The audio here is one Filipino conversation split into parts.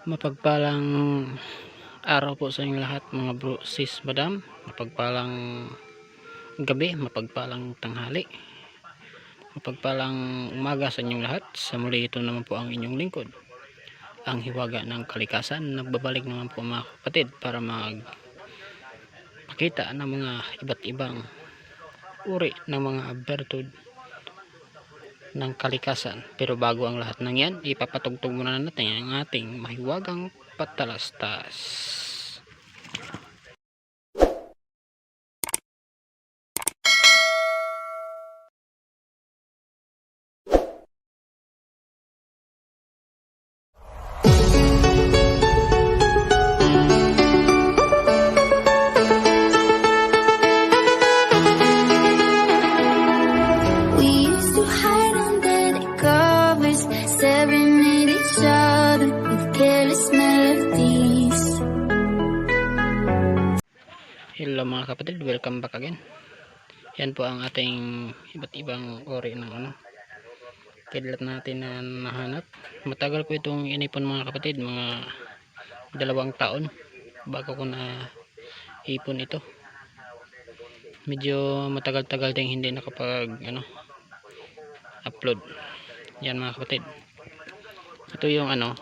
Mapagpalang araw po sa inyong lahat mga bro, sis, madam. Mapagpalang gabi, mapagpalang tanghali. Mapagpalang umaga sa inyong lahat. Sa muli ito naman po ang inyong lingkod. Ang hiwaga ng kalikasan. Nagbabalik naman po mga kapatid para mag pakita ng mga iba't ibang uri ng mga bertud ng kalikasan. Pero bago ang lahat ng yan, ipapatugtog muna natin ang ating mahiwagang patalastas. Hello mga kapatid, welcome back again. Yan po ang ating iba't ibang ori ng ano. Kidlat natin na nahanap. Matagal ko itong inipon mga kapatid, mga dalawang taon bago ko na ipon ito. Medyo matagal-tagal din hindi nakapag ano upload. Yan mga kapatid. Ito yung ano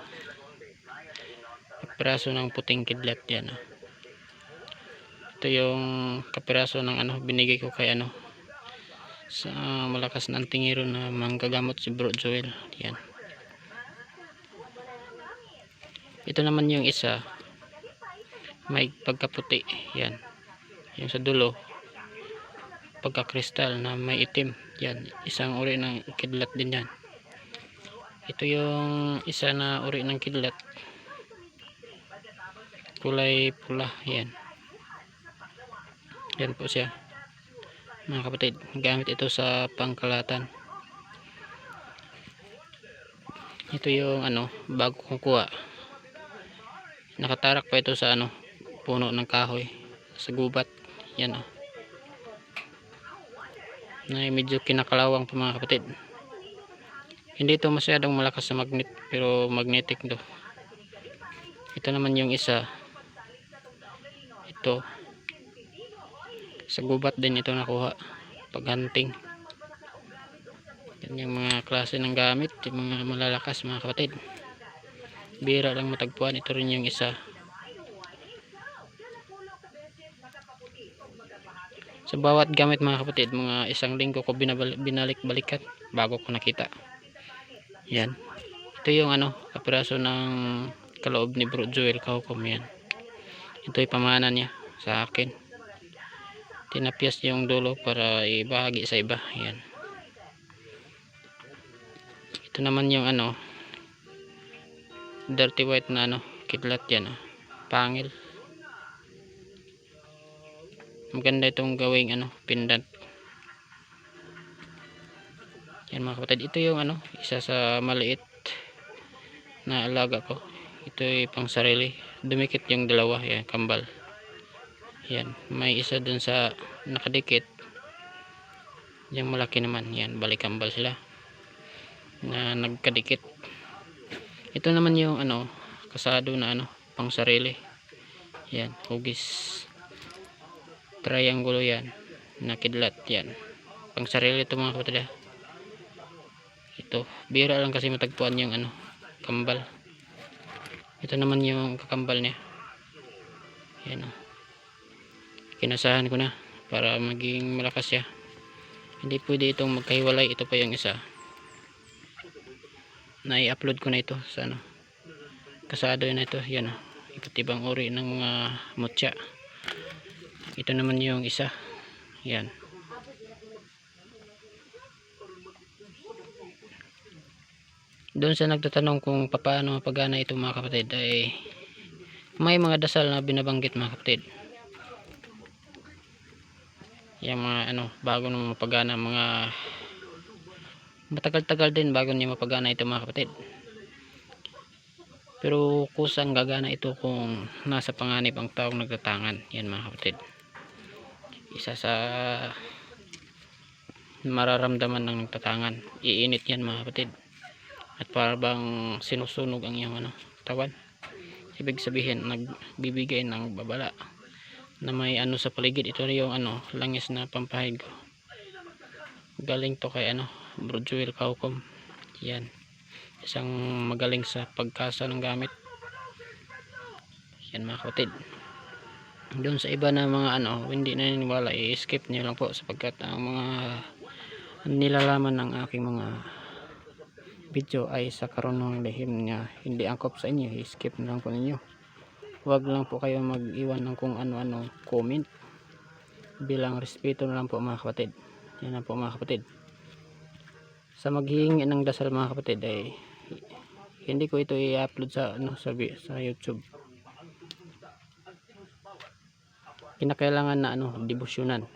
piraso ng puting kidlat yan. ah ito yung kapiraso ng ano binigay ko kay ano sa malakas na antingero na manggagamot si bro Joel. Yan. Ito naman yung isa. May pagkaputi. Yan. Yung sa dulo. Pagkakristal na may itim. Yan. Isang uri ng kidlat din yan. Ito yung isa na uri ng kidlat. Kulay pula. Yan yan po siya. Mga kapatid gamit ito sa pangkalatan. Ito yung ano bago kong kuha nakatarak pa ito sa ano puno ng kahoy sa gubat. Yan o na medyo kinakalawang po mga kapatid. Hindi ito masyadong malakas sa magnet pero magnetic do ito naman yung isa. Ito sa gubat din ito nakuha pag hunting. Yan yung mga klase ng gamit yung mga malalakas mga kapatid. Bira lang matagpuan ito rin yung isa. Sa bawat gamit mga kapatid mga isang linggo ko binalik-balikan bago ko nakita. Yan. Ito yung ano kapiraso ng kaloob ni bro Joel Kaukom yan. Ito yung pamana niya sa akin tinapyas yung dulo para ibahagi sa iba. Yan ito naman yung ano dirty white na ano kidlat yan oh. pangil. Maganda itong gawing ano pendant. Yan mga kapatid. Ito yung ano isa sa maliit na alaga ko. Ito ay pang sarili dumikit yung dalawa. Yan kambal yan may isa dun sa nakadikit. Yung malaki naman yan balik kambal sila na nagkadikit. Ito naman yung ano kasado na ano pang sarili yan hugis triangulo yan nakidlat yan. Pang sarili ito mga kapatid ah. ito bira lang kasi matagpuan yung ano kambal. Ito naman yung kakambal niya. Yan oh. Kinasahan ko na para maging malakas siya. Hindi pwede itong magkahiwalay. Ito pa yung isa. Na i-upload ko na ito sa ano kasado na ito. Yan oh. iba't ibang uri ng mga mutya. Ito naman yung isa. Yan. Doon sa nagtatanong kung paano mapagana ito mga kapatid ay may mga dasal na binabanggit mga kapatid yung mga ano bago nung mapagana mga matagal-tagal din bago niya mapagana ito mga kapatid. Pero kusang gagana ito kung nasa panganib ang taong nagtatangan yan mga kapatid. Isa sa mararamdaman ng nagtatangan iinit yan mga kapatid. At para bang sinusunog ang iyong ano tawan ibig sabihin nagbibigay ng babala na may ano sa paligid. Ito na yung ano langis na pampahid ko. Galing to kay ano Bro Jewel Kaukom yan. Isang magaling sa pagkasa ng gamit. Yan mga kapatid. Doon sa iba na mga ano hindi naniniwala i-skip nyo lang po sapagkat ang mga nilalaman ng aking mga video ay sa karunong lihim niya. Hindi angkop sa inyo i-skip na lang po ninyo huwag lang po kayo mag-iwan ng kung ano-ano comment. Bilang respeto na lang po mga kapatid. Yan lang po mga kapatid. Sa maghihingi ng dasal mga kapatid ay hindi ko ito i-upload sa ano sa, sa YouTube. Kinakailangan na ano debosyonan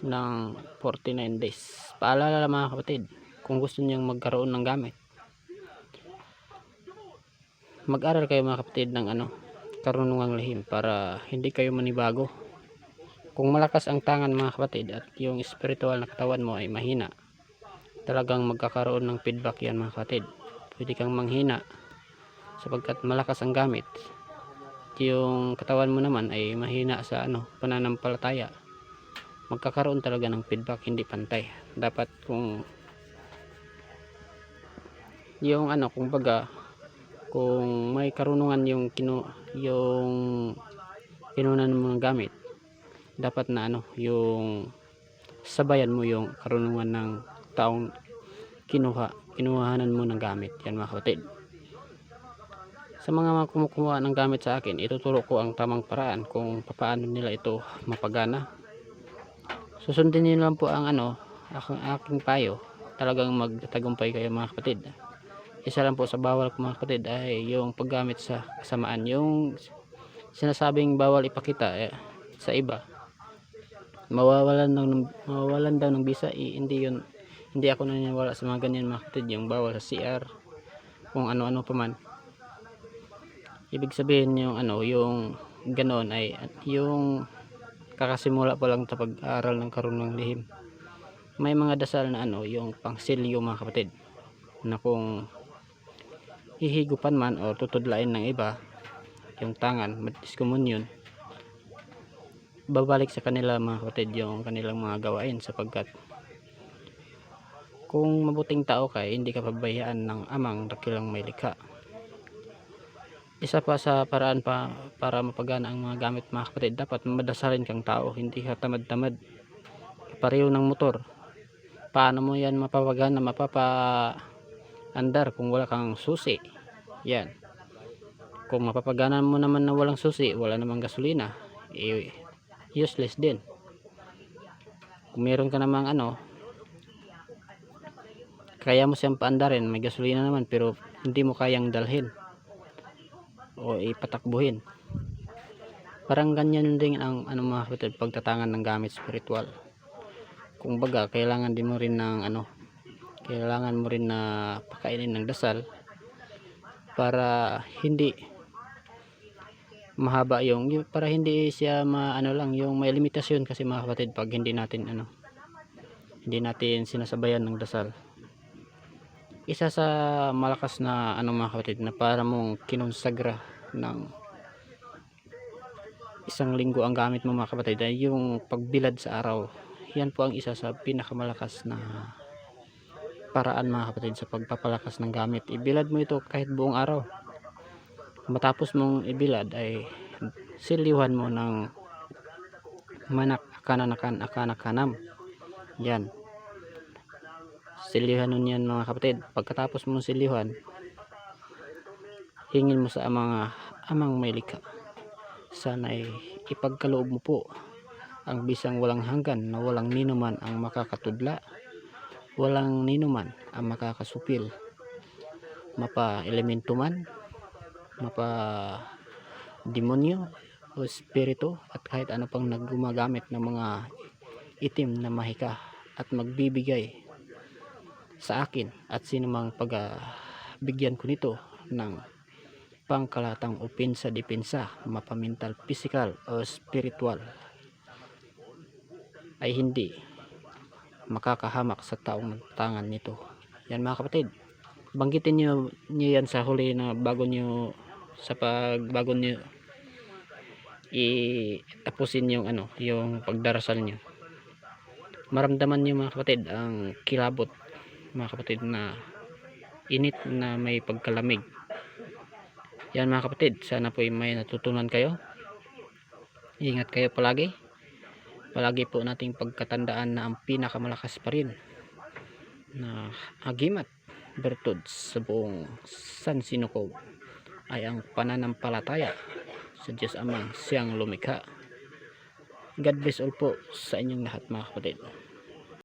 ng 49 days. Paalala lang mga kapatid kung gusto niyang magkaroon ng gamit. Mag-aral kayo mga kapatid ng ano karunungang lihim para hindi kayo manibago. Kung malakas ang tangan mga kapatid at yung spiritual na katawan mo ay mahina talagang magkakaroon ng feedback yan mga kapatid. Pwede kang manghina sapagkat malakas ang gamit. Yung katawan mo naman ay mahina sa ano pananampalataya. Magkakaroon talaga ng feedback hindi pantay. Dapat kung yung ano kung baga kung may karunungan yung kinu yung kinunan mo ng gamit dapat na ano yung sabayan mo yung karunungan ng taong kinuha kinuhanan mo ng gamit. Yan mga kapatid. Sa mga mga kumukuha ng gamit sa akin ituturo ko ang tamang paraan kung paano nila ito mapagana. Susundin niyo lang po ang ano aking, aking payo. Talagang magtagumpay kayo mga kapatid isa lang po sa bawal mga kapatid ay yung paggamit sa kasamaan. Yung sinasabing bawal ipakita eh, sa iba mawawalan ng mawawalan daw ng bisa eh, hindi yun hindi ako naniniwala sa mga ganyan mga kapatid yung bawal sa CR kung ano-ano pa man. Ibig sabihin yung ano yung ganoon ay yung kakasimula pa lang sa pag-aaral ng karunong lihim. May mga dasal na ano yung pangsilyo mga kapatid na kung hihigupan man o tutudlain ng iba yung tangan magdiskomunyon babalik sa kanila mga kapatid yung kanilang mga gawain sapagkat kung mabuting tao ka hindi ka pabayaan ng amang dakilang may likha. Isa pa sa paraan pa para mapagana ang mga gamit mga kapatid dapat madasalin kang tao hindi ka tamad-tamad. Pareho ng motor. Paano mo yan mapapagana mapapa andar kung wala kang susi. Yan. Kung mapapagana mo naman na walang susi wala namang gasolina eh, useless din. Kung meron ka namang ano kaya mo siyang paandarin may gasolina naman pero hindi mo kayang dalhin o ipatakbuhin. Parang ganyan din ang ano mga kapatid pagtatangan ng gamit spiritual. Kung baga kailangan din mo rin ng ano kailangan mo rin na pakainin ng dasal para hindi mahaba yung para hindi siya ma ano lang yung may limitasyon kasi mga kapatid pag hindi natin ano hindi natin sinasabayan ng dasal. Isa sa malakas na ano mga kapatid na para mong kinonsagra ng isang linggo ang gamit mo mga kapatid ay yung pagbilad sa araw. Yan po ang isa sa pinakamalakas na paraan mga kapatid sa pagpapalakas ng gamit. Ibilad mo ito kahit buong araw. Matapos mong ibilad ay siliwan mo ng manak akananakan akanakanam yan. Silihan nun yan mga kapatid. Pagkatapos mong silihan hingin mo sa mga amang may likha sana ay ipagkaloob mo po ang bisang walang hanggan na walang ninuman ang makakatudla walang ninuman ang makakasupil. Mapa elemento man mapa demonyo o spirito at kahit ano pang naggumagamit ng mga itim na mahika at magbibigay sa akin at sino mang pagbigyan ko nito ng pangkalatang o pinsa depensa mapamental physical o spiritual ay hindi makakahamak sa taong tangan nito. Yan mga kapatid banggitin nyo, nyo yan sa huli na bago nyo sa pag bago nyo itapusin yung ano yung pagdarasal nyo maramdaman nyo mga kapatid ang kilabot mga kapatid na init na may pagkalamig. Yan mga kapatid sana po may natutunan kayo. Ingat kayo palagi palagi po nating pagkatandaan na ang pinakamalakas pa rin na agimat bertud sa buong San Sinukob ay ang pananampalataya sa Diyos Amang siyang lumikha. God bless all po sa inyong lahat mga kapatid